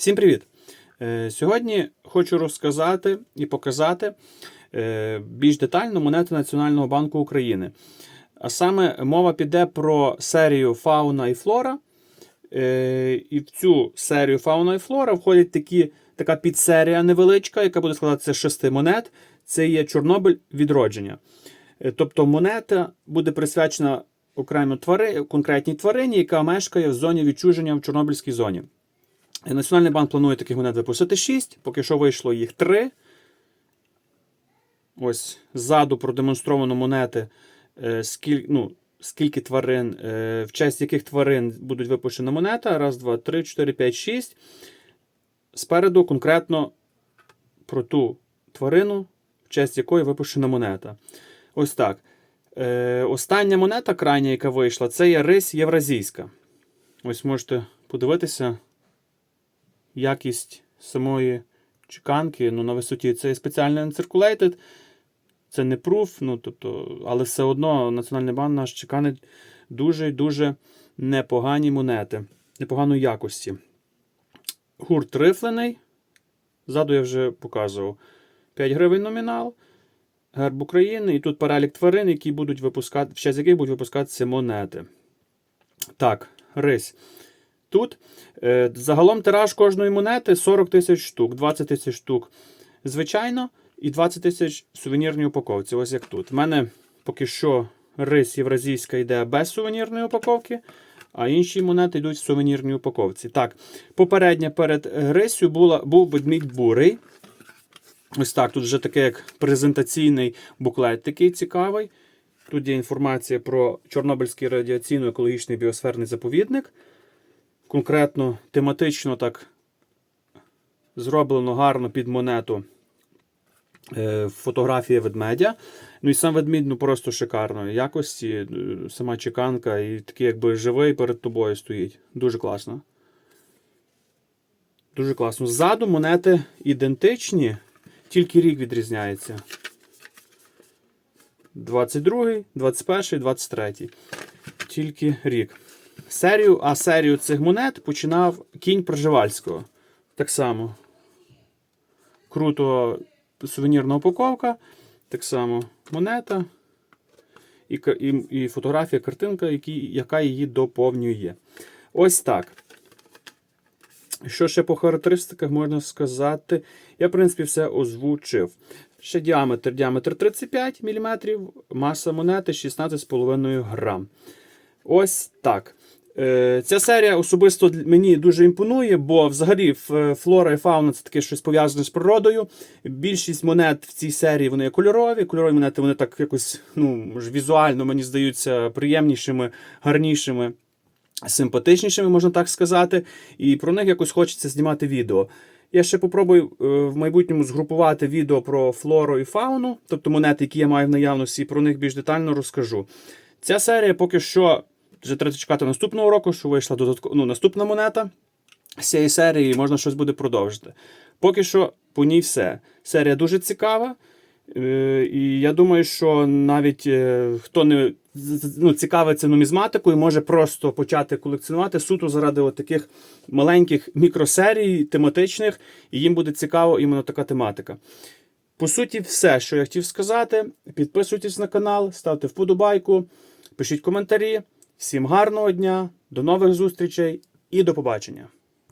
Всім привіт! Е, Сьогодні хочу розказати і показати е, більш детально монети Національного банку України. А саме мова піде про серію Фауна і Флора. Е, І в цю серію Фауна і Флора входять такі, така підсерія невеличка, яка буде складатися з шести монет. Це є Чорнобиль відродження. Тобто монета буде присвячена окремо твари, конкретній тварині, яка мешкає в зоні відчуження в Чорнобильській зоні. Національний банк планує таких монет випустити 6, поки що вийшло їх 3. Ось ззаду продемонстровано монети, е, скіль, ну, скільки тварин, е, в честь яких тварин будуть випущена монета. Раз, два, три, чотири, п'ять, шість. Спереду конкретно про ту тварину, в честь якої випущена монета. Ось так. Е, остання монета, крайня, яка вийшла, це є рись євразійська. Ось можете подивитися якість самої чеканки ну, на висоті. Це є спеціально uncirculated, це не proof, ну, тобто, але все одно Національний банк наш чеканить дуже-дуже непогані монети, непоганої якості. Гурт рифлений. Ззаду я вже показував. 5 гривень номінал. Герб України. І тут перелік тварин, які будуть випускати, в честь яких будуть випускатися монети. Так, рись. Тут е, загалом тираж кожної монети 40 тисяч штук, 20 тисяч штук. Звичайно, і 20 тисяч в сувенірній упаковці. Ось як тут. У мене поки що рис євразійська йде без сувенірної упаковки, а інші монети йдуть в сувенірній упаковці. Так, попередня перед рисю була, був ведмідь бурий. Ось так, тут вже таке як презентаційний буклет такий цікавий. Тут є інформація про Чорнобильський радіаційно-екологічний біосферний заповідник. Конкретно тематично так зроблено гарно під монету е, фотографія ведмедя. Ну і сам ведмідь ну, просто шикарної якості. е, Сама чеканка і такий якби живий перед тобою стоїть. Дуже класно. Дуже класно. Ззаду монети ідентичні, тільки рік відрізняється. 22, 21, 23. Тільки рік. Серію, а серію цих монет починав кінь Проживальського. Так само. Круто сувенірна упаковка. Так само монета. І, і, і фотографія, картинка, які, яка її доповнює. Ось так. Що ще по характеристиках можна сказати? Я, в принципі, все озвучив. Ще діаметр. Діаметр 35 мм, маса монети 16,5 грам. Ось так. Е, Ця серія особисто мені дуже імпонує, бо взагалі флора і фауна це таке щось пов'язане з природою. Більшість монет в цій серії вони кольорові. Кольорові монети вони так якось ну, візуально мені здаються приємнішими, гарнішими симпатичнішими, можна так сказати, і про них якось хочеться знімати відео. Я ще попробую е, в майбутньому згрупувати відео про флору і фауну, тобто монети, які я маю в наявності, і про них більш детально розкажу. Ця серія поки що вже треба чекати наступного року, що вийшла додатково ну, наступна монета з цієї серії, і можна щось буде продовжити. Поки що по ній все. Серія дуже цікава. Е, І я думаю, що навіть е, хто не ну, цікавиться нумізматикою, може просто почати колекціонувати суто заради таких маленьких мікросерій, тематичних, і їм буде цікаво іменно така тематика. По суті, все, що я хотів сказати. Підписуйтесь на канал, ставте вподобайку, пишіть коментарі. Всім гарного дня, до нових зустрічей і до побачення!